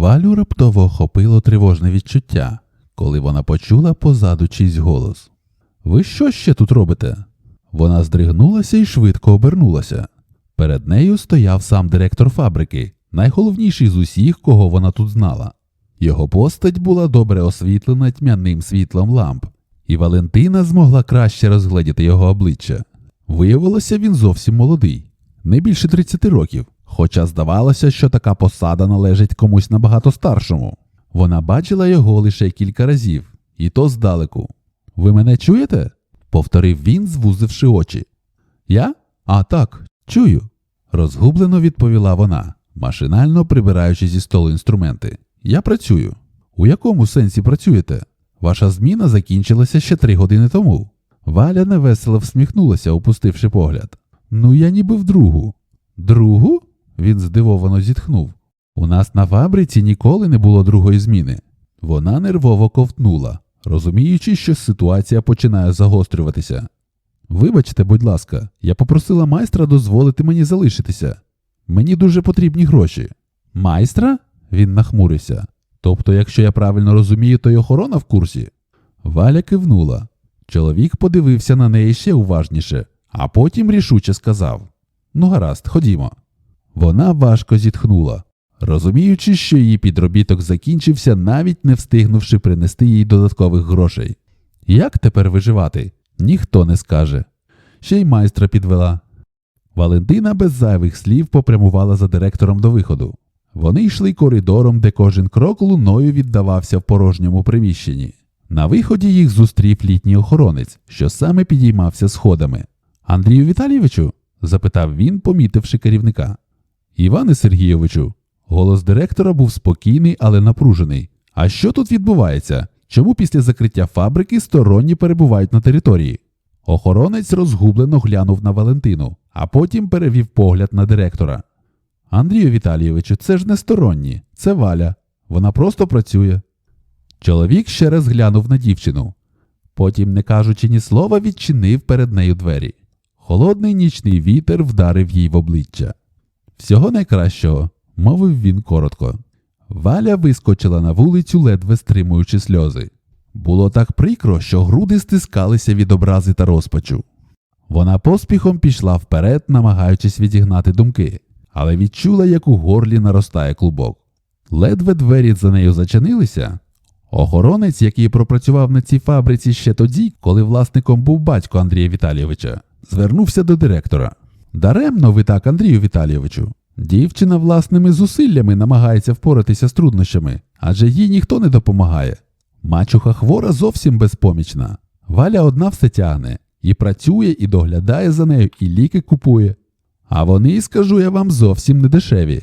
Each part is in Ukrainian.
Валю раптово охопило тривожне відчуття, коли вона почула позаду чийсь голос. Ви що ще тут робите? Вона здригнулася і швидко обернулася. Перед нею стояв сам директор фабрики, найголовніший з усіх, кого вона тут знала. Його постать була добре освітлена тьмяним світлом ламп, і Валентина змогла краще розгледіти його обличчя. Виявилося, він зовсім молодий, не більше 30 років, хоча здавалося, що така посада належить комусь набагато старшому. Вона бачила його лише кілька разів, і то здалеку. Ви мене чуєте? повторив він, звузивши очі. Я? А так, чую. Розгублено відповіла вона, машинально прибираючи зі столу інструменти. Я працюю. У якому сенсі працюєте? Ваша зміна закінчилася ще три години тому. Валя невесело всміхнулася, опустивши погляд. Ну, я ніби в другу. Другу? Він здивовано зітхнув. У нас на фабриці ніколи не було другої зміни. Вона нервово ковтнула, розуміючи, що ситуація починає загострюватися. Вибачте, будь ласка, я попросила майстра дозволити мені залишитися. Мені дуже потрібні гроші. Майстра? Він нахмурився. Тобто, якщо я правильно розумію, то й охорона в курсі. Валя кивнула. Чоловік подивився на неї ще уважніше, а потім рішуче сказав: Ну, гаразд, ходімо. Вона важко зітхнула, розуміючи, що її підробіток закінчився, навіть не встигнувши принести їй додаткових грошей. Як тепер виживати? Ніхто не скаже. Ще й майстра підвела. Валентина без зайвих слів попрямувала за директором до виходу. Вони йшли коридором, де кожен крок луною віддавався в порожньому приміщенні. На виході їх зустрів літній охоронець, що саме підіймався сходами. Андрію Віталійовичу? запитав він, помітивши керівника. Іване Сергійовичу, голос директора був спокійний, але напружений. А що тут відбувається? Чому після закриття фабрики сторонні перебувають на території? Охоронець розгублено глянув на Валентину, а потім перевів погляд на директора. Андрію Віталійовичу, це ж не сторонні, це Валя. Вона просто працює. Чоловік ще раз глянув на дівчину. Потім, не кажучи ні слова, відчинив перед нею двері. Холодний нічний вітер вдарив їй в обличчя. Всього найкращого, мовив він коротко. Валя вискочила на вулицю, ледве стримуючи сльози. Було так прикро, що груди стискалися від образи та розпачу. Вона поспіхом пішла вперед, намагаючись відігнати думки, але відчула, як у горлі наростає клубок. Ледве двері за нею зачинилися. Охоронець, який пропрацював на цій фабриці ще тоді, коли власником був батько Андрія Віталійовича, звернувся до директора. Даремно ви так, Андрію Віталійовичу. Дівчина власними зусиллями намагається впоратися з труднощами, адже їй ніхто не допомагає. Мачуха хвора зовсім безпомічна. Валя одна все тягне, і працює, і доглядає за нею, і ліки купує. А вони, скажу я вам, зовсім не дешеві.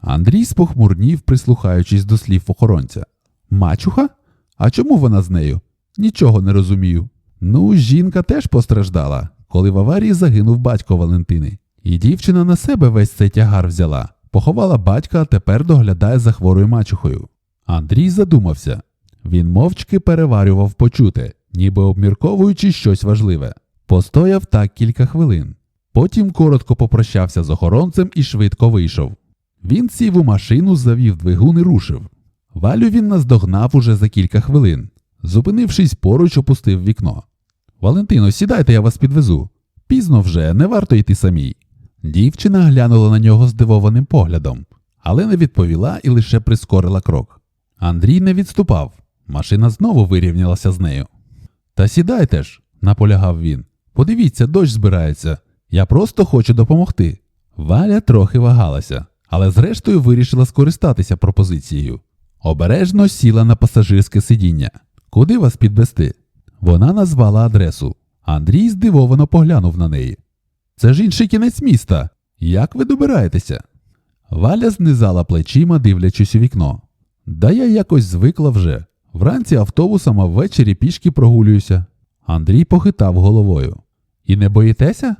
Андрій спохмурнів, прислухаючись до слів охоронця. Мачуха? А чому вона з нею? Нічого не розумію. Ну, жінка теж постраждала, коли в аварії загинув батько Валентини. І дівчина на себе весь цей тягар взяла, поховала батька, а тепер доглядає за хворою мачухою. Андрій задумався. Він мовчки переварював почуте, ніби обмірковуючи щось важливе. Постояв так кілька хвилин. Потім коротко попрощався з охоронцем і швидко вийшов. Він сів у машину, завів двигун і рушив. Валю він наздогнав уже за кілька хвилин. Зупинившись поруч, опустив вікно. Валентино, сідайте, я вас підвезу. Пізно вже, не варто йти самій. Дівчина глянула на нього здивованим поглядом, але не відповіла і лише прискорила крок. Андрій не відступав. Машина знову вирівнялася з нею. Та сідайте ж, наполягав він. Подивіться, дощ збирається. Я просто хочу допомогти. Валя трохи вагалася, але зрештою вирішила скористатися пропозицією. Обережно сіла на пасажирське сидіння. Куди вас підвести? Вона назвала адресу. Андрій здивовано поглянув на неї. Це ж інший кінець міста. Як ви добираєтеся? Валя знизала плечима, дивлячись у вікно. Да я якось звикла вже. Вранці автобусом, а ввечері пішки прогулююся. Андрій похитав головою. І не боїтеся?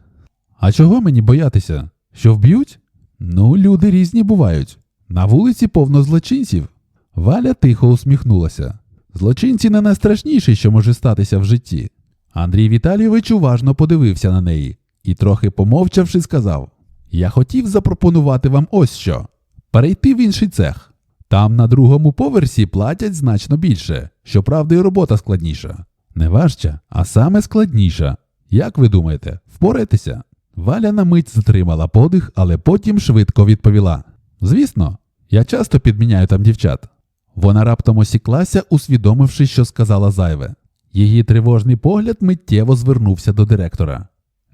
А чого мені боятися? Що вб'ють? Ну, люди різні бувають. На вулиці повно злочинців. Валя тихо усміхнулася. Злочинці не найстрашніші, що може статися в житті. Андрій Віталійович уважно подивився на неї і, трохи помовчавши, сказав: Я хотів запропонувати вам ось що перейти в інший цех. Там на другому поверсі платять значно більше, щоправда, і робота складніша. Не важча, а саме складніша. Як ви думаєте, впораєтеся? Валя на мить затримала подих, але потім швидко відповіла: Звісно, я часто підміняю там дівчат. Вона раптом осіклася, усвідомивши, що сказала зайве. Її тривожний погляд миттєво звернувся до директора.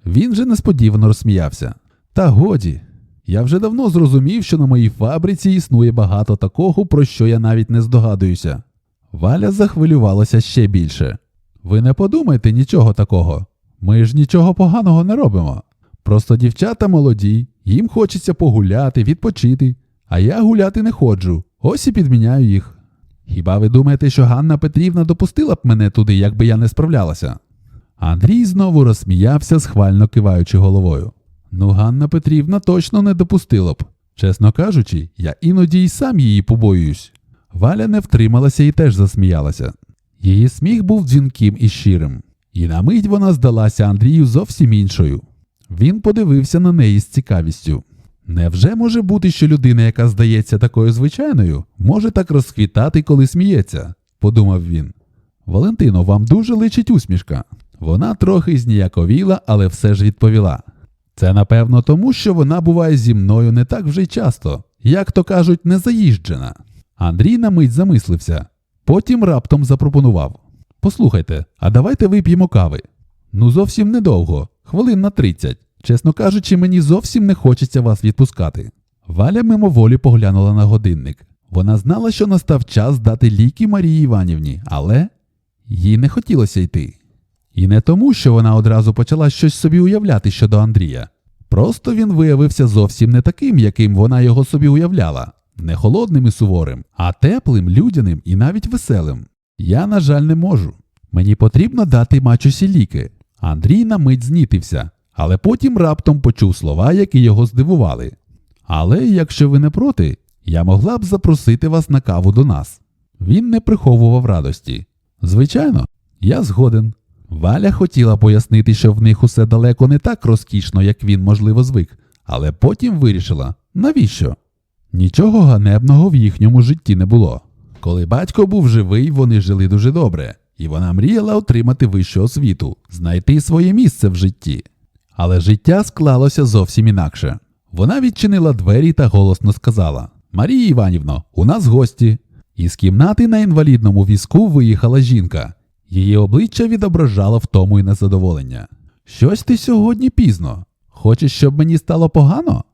Він же несподівано розсміявся. Та годі, я вже давно зрозумів, що на моїй фабриці існує багато такого, про що я навіть не здогадуюся. Валя захвилювалася ще більше. Ви не подумайте нічого такого. Ми ж нічого поганого не робимо. Просто дівчата молоді, їм хочеться погуляти, відпочити, а я гуляти не ходжу, ось і підміняю їх. Хіба ви думаєте, що Ганна Петрівна допустила б мене туди, якби я не справлялася? Андрій знову розсміявся, схвально киваючи головою. Ну, Ганна Петрівна точно не допустила б. Чесно кажучи, я іноді й сам її побоююсь. Валя не втрималася і теж засміялася. Її сміх був дзвінким і щирим, і на мить вона здалася Андрію зовсім іншою. Він подивився на неї з цікавістю. Невже може бути, що людина, яка здається такою звичайною, може так розквітати, коли сміється? подумав він. Валентино, вам дуже личить усмішка. Вона трохи зніяковіла, але все ж відповіла. Це напевно тому, що вона буває зі мною не так вже й часто, як то кажуть, не заїжджена. Андрій на мить замислився, потім раптом запропонував: Послухайте, а давайте вип'ємо кави. Ну, зовсім недовго, хвилин на 30. Чесно кажучи, мені зовсім не хочеться вас відпускати. Валя мимоволі поглянула на годинник. Вона знала, що настав час дати ліки Марії Іванівні, але їй не хотілося йти. І не тому, що вона одразу почала щось собі уявляти щодо Андрія. Просто він виявився зовсім не таким, яким вона його собі уявляла, не холодним і суворим, а теплим, людяним і навіть веселим. Я, на жаль, не можу. Мені потрібно дати мачусі ліки. Андрій на мить знітився, але потім раптом почув слова, які його здивували. Але якщо ви не проти, я могла б запросити вас на каву до нас. Він не приховував радості. Звичайно, я згоден. Валя хотіла пояснити, що в них усе далеко не так розкішно, як він, можливо, звик, але потім вирішила, навіщо? Нічого ганебного в їхньому житті не було. Коли батько був живий, вони жили дуже добре, і вона мріяла отримати вищу освіту, знайти своє місце в житті. Але життя склалося зовсім інакше. Вона відчинила двері та голосно сказала: Марія Іванівно, у нас гості. Із кімнати на інвалідному візку виїхала жінка. Її обличчя відображало втому і незадоволення. Щось ти сьогодні пізно. Хочеш, щоб мені стало погано?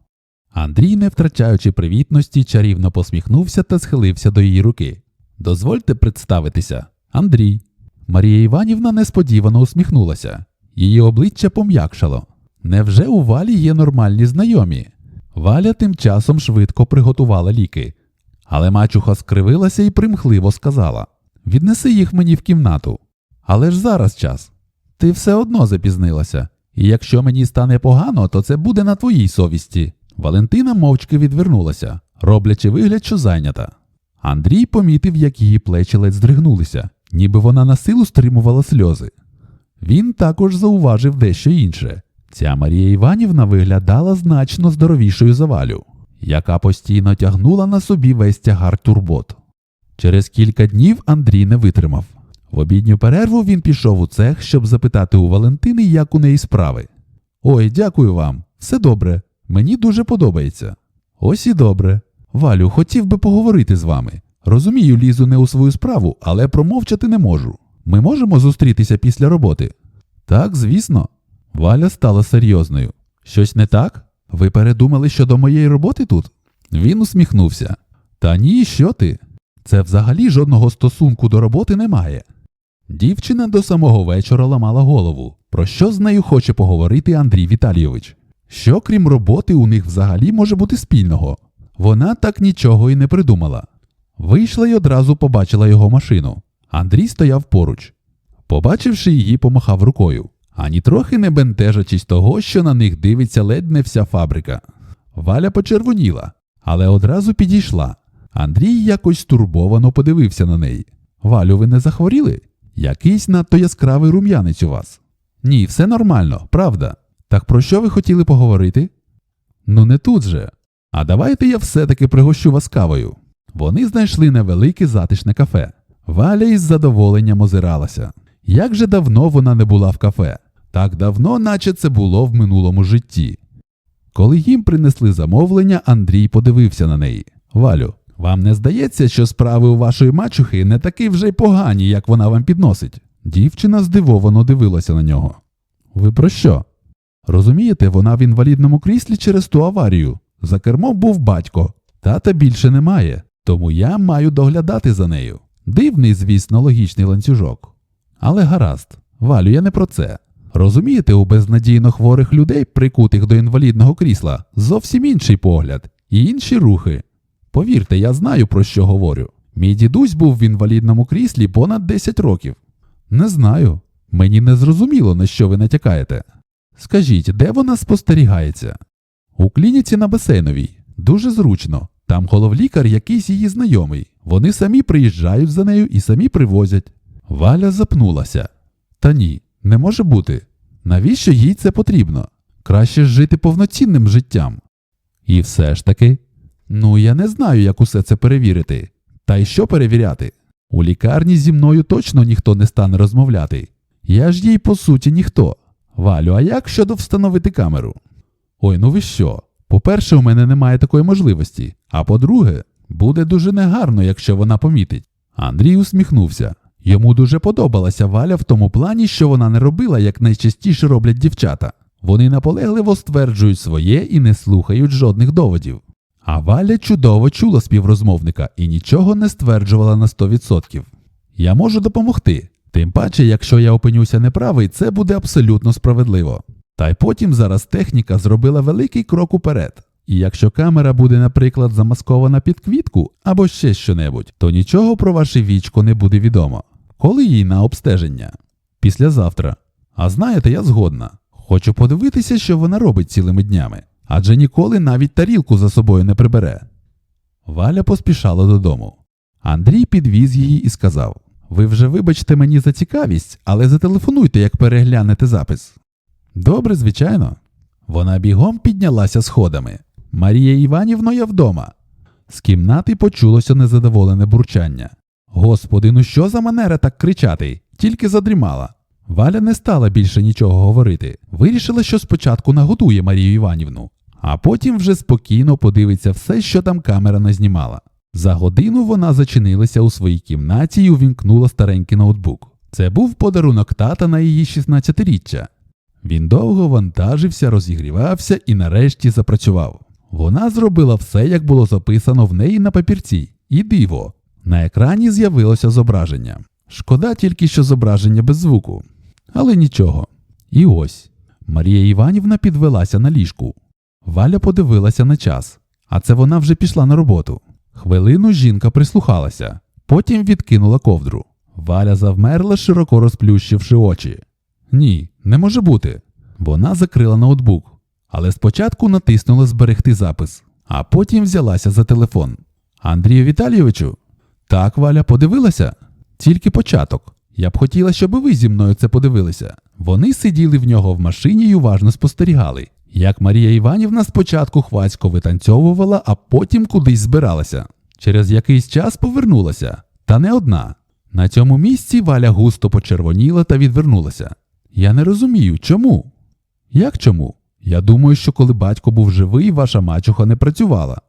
Андрій, не втрачаючи привітності, чарівно посміхнувся та схилився до її руки. Дозвольте представитися, Андрій. Марія Іванівна несподівано усміхнулася. Її обличчя пом'якшало. Невже у Валі є нормальні знайомі? Валя тим часом швидко приготувала ліки. Але мачуха скривилася і примхливо сказала Віднеси їх мені в кімнату. Але ж зараз час. Ти все одно запізнилася, і якщо мені стане погано, то це буде на твоїй совісті. Валентина мовчки відвернулася, роблячи вигляд, що зайнята. Андрій помітив, як її плечі ледь здригнулися, ніби вона на силу стримувала сльози. Він також зауважив дещо інше. Ця Марія Іванівна виглядала значно здоровішою за Валю, яка постійно тягнула на собі весь тягар турбот. Через кілька днів Андрій не витримав. В обідню перерву він пішов у цех, щоб запитати у Валентини, як у неї справи. Ой, дякую вам, все добре. Мені дуже подобається. Ось і добре. Валю, хотів би поговорити з вами. Розумію, лізу не у свою справу, але промовчати не можу. Ми можемо зустрітися після роботи? Так, звісно. Валя стала серйозною. Щось не так? Ви передумали щодо моєї роботи тут? Він усміхнувся. Та ні, що ти? Це взагалі жодного стосунку до роботи немає. Дівчина до самого вечора ламала голову. Про що з нею хоче поговорити Андрій Віталійович? Що крім роботи у них взагалі може бути спільного? Вона так нічого і не придумала. Вийшла й одразу побачила його машину. Андрій стояв поруч. Побачивши її, помахав рукою, ані трохи не бентежачись того, що на них дивиться ледь не вся фабрика. Валя почервоніла, але одразу підійшла. Андрій якось стурбовано подивився на неї. Валю, ви не захворіли? Якийсь надто яскравий рум'янець у вас. Ні, все нормально, правда. Так про що ви хотіли поговорити? Ну не тут же. А давайте я все-таки пригощу вас кавою. Вони знайшли невелике затишне кафе. Валя із задоволенням озиралася. Як же давно вона не була в кафе? Так давно, наче це було в минулому житті. Коли їм принесли замовлення, Андрій подивився на неї. Валю, вам не здається, що справи у вашої мачухи не такі вже й погані, як вона вам підносить? Дівчина здивовано дивилася на нього. Ви про що? Розумієте, вона в інвалідному кріслі через ту аварію. За кермом був батько. Тата більше немає, тому я маю доглядати за нею. Дивний, звісно, логічний ланцюжок. Але гаразд, Валю, я не про це. Розумієте, у безнадійно хворих людей, прикутих до інвалідного крісла, зовсім інший погляд і інші рухи. Повірте, я знаю, про що говорю. Мій дідусь був в інвалідному кріслі понад 10 років. Не знаю. Мені не зрозуміло, на що ви натякаєте. Скажіть, де вона спостерігається? У клініці на басейновій. Дуже зручно. Там головлікар якийсь її знайомий. Вони самі приїжджають за нею і самі привозять. Валя запнулася. Та ні, не може бути. Навіщо їй це потрібно? Краще ж жити повноцінним життям. І все ж таки. Ну, я не знаю, як усе це перевірити. Та й що перевіряти? У лікарні зі мною точно ніхто не стане розмовляти. Я ж їй, по суті, ніхто. Валю, а як щодо встановити камеру? Ой, ну ви що? По-перше, у мене немає такої можливості. А по-друге, буде дуже негарно, якщо вона помітить. Андрій усміхнувся. Йому дуже подобалася Валя в тому плані, що вона не робила, як найчастіше роблять дівчата. Вони наполегливо стверджують своє і не слухають жодних доводів. А Валя чудово чула співрозмовника і нічого не стверджувала на 100%. Я можу допомогти. Тим паче, якщо я опинюся неправий, це буде абсолютно справедливо. Та й потім зараз техніка зробила великий крок уперед. І якщо камера буде, наприклад, замаскована під квітку або ще щонебудь, то нічого про ваше вічко не буде відомо. Коли їй на обстеження? Післязавтра. А знаєте, я згодна. Хочу подивитися, що вона робить цілими днями, адже ніколи навіть тарілку за собою не прибере. Валя поспішала додому. Андрій підвіз її і сказав: Ви вже вибачте мені за цікавість, але зателефонуйте, як переглянете запис. Добре, звичайно. Вона бігом піднялася сходами. Марія Іванівно, я вдома. З кімнати почулося незадоволене бурчання. Господи, ну що за манера так кричати? Тільки задрімала. Валя не стала більше нічого говорити. Вирішила, що спочатку нагодує Марію Іванівну, а потім вже спокійно подивиться все, що там камера назнімала. За годину вона зачинилася у своїй кімнаті і увімкнула старенький ноутбук. Це був подарунок тата на її 16-річчя. Він довго вантажився, розігрівався і нарешті запрацював. Вона зробила все, як було записано в неї на папірці, і диво. На екрані з'явилося зображення. Шкода тільки, що зображення без звуку. Але нічого. І ось Марія Іванівна підвелася на ліжку. Валя подивилася на час, а це вона вже пішла на роботу. Хвилину жінка прислухалася, потім відкинула ковдру. Валя завмерла, широко розплющивши очі. Ні, не може бути. Вона закрила ноутбук, але спочатку натиснула зберегти запис, а потім взялася за телефон. Андрію Віталійовичу? Так, Валя, подивилася? Тільки початок. Я б хотіла, щоб ви зі мною це подивилися. Вони сиділи в нього в машині й уважно спостерігали, як Марія Іванівна спочатку хвацько витанцьовувала, а потім кудись збиралася. Через якийсь час повернулася, та не одна. На цьому місці Валя густо почервоніла та відвернулася. Я не розумію, чому? Як чому? Я думаю, що коли батько був живий, ваша мачуха не працювала.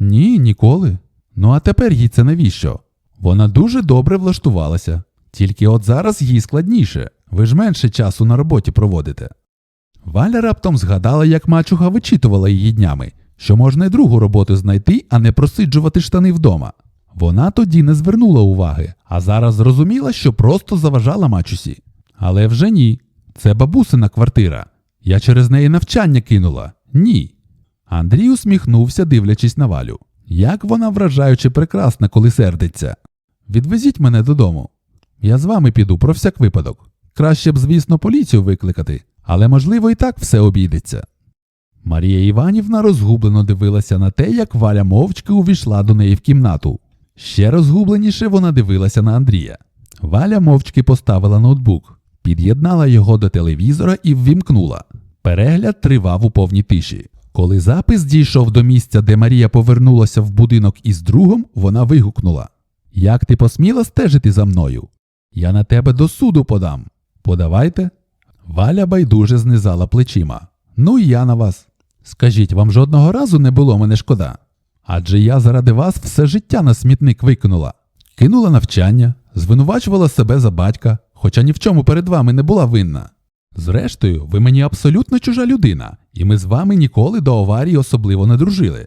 Ні, ніколи. Ну а тепер їй це навіщо? Вона дуже добре влаштувалася. Тільки от зараз їй складніше, ви ж менше часу на роботі проводите. Валя раптом згадала, як мачуха вичитувала її днями, що можна й другу роботу знайти, а не просиджувати штани вдома. Вона тоді не звернула уваги, а зараз зрозуміла, що просто заважала мачусі. Але вже ні. Це бабусина квартира. Я через неї навчання кинула. Ні. Андрій усміхнувся, дивлячись на валю. Як вона вражаючи прекрасна, коли сердиться. Відвезіть мене додому. Я з вами піду про всяк випадок. Краще б, звісно, поліцію викликати, але можливо і так все обійдеться. Марія Іванівна розгублено дивилася на те, як Валя мовчки увійшла до неї в кімнату. Ще розгубленіше вона дивилася на Андрія. Валя мовчки поставила ноутбук, під'єднала його до телевізора і ввімкнула. Перегляд тривав у повній тиші. Коли запис дійшов до місця, де Марія повернулася в будинок із другом, вона вигукнула: Як ти посміла стежити за мною? Я на тебе до суду подам. Подавайте. Валя байдуже знизала плечима. Ну і я на вас. Скажіть, вам жодного разу не було мене шкода? Адже я заради вас все життя на смітник викинула. Кинула навчання, звинувачувала себе за батька, хоча ні в чому перед вами не була винна. Зрештою, ви мені абсолютно чужа людина, і ми з вами ніколи до аварії особливо не дружили.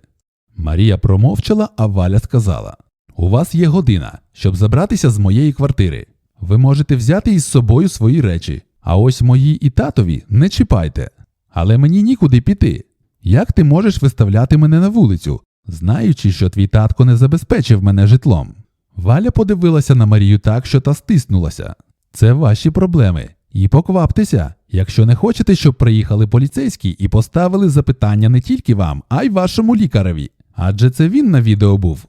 Марія промовчала, а Валя сказала: У вас є година, щоб забратися з моєї квартири. Ви можете взяти із собою свої речі, а ось мої і татові не чіпайте. Але мені нікуди піти. Як ти можеш виставляти мене на вулицю, знаючи, що твій татко не забезпечив мене житлом? Валя подивилася на Марію так, що та стиснулася. Це ваші проблеми. І покваптеся, якщо не хочете, щоб приїхали поліцейські і поставили запитання не тільки вам, а й вашому лікареві. Адже це він на відео був.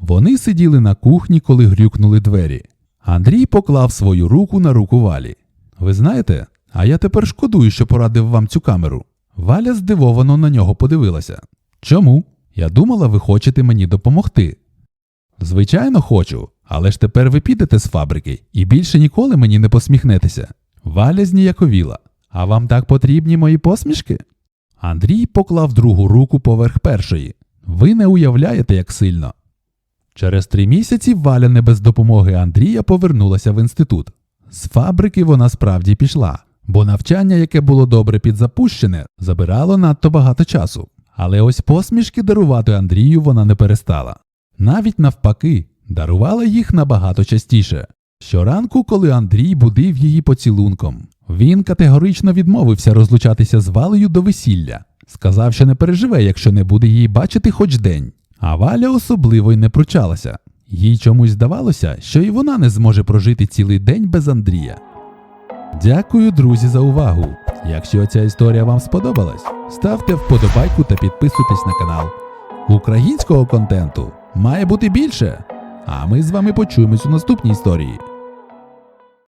Вони сиділи на кухні, коли грюкнули двері. Андрій поклав свою руку на руку Валі. Ви знаєте, а я тепер шкодую, що порадив вам цю камеру. Валя здивовано на нього подивилася. Чому? Я думала, ви хочете мені допомогти. Звичайно, хочу, але ж тепер ви підете з фабрики і більше ніколи мені не посміхнетеся. Валя зніяковіла. А вам так потрібні мої посмішки? Андрій поклав другу руку поверх першої. Ви не уявляєте, як сильно. Через три місяці Валя не без допомоги Андрія повернулася в інститут. З фабрики вона справді пішла, бо навчання, яке було добре підзапущене, забирало надто багато часу. Але ось посмішки дарувати Андрію вона не перестала. Навіть навпаки, дарувала їх набагато частіше. Щоранку, коли Андрій будив її поцілунком, він категорично відмовився розлучатися з Валею до весілля, сказав, що не переживе, якщо не буде її бачити хоч день. А Валя особливо й не пручалася. Їй чомусь здавалося, що і вона не зможе прожити цілий день без Андрія. Дякую, друзі, за увагу! Якщо ця історія вам сподобалась, ставте вподобайку та підписуйтесь на канал. Українського контенту має бути більше. А ми з вами почуємось у наступній історії.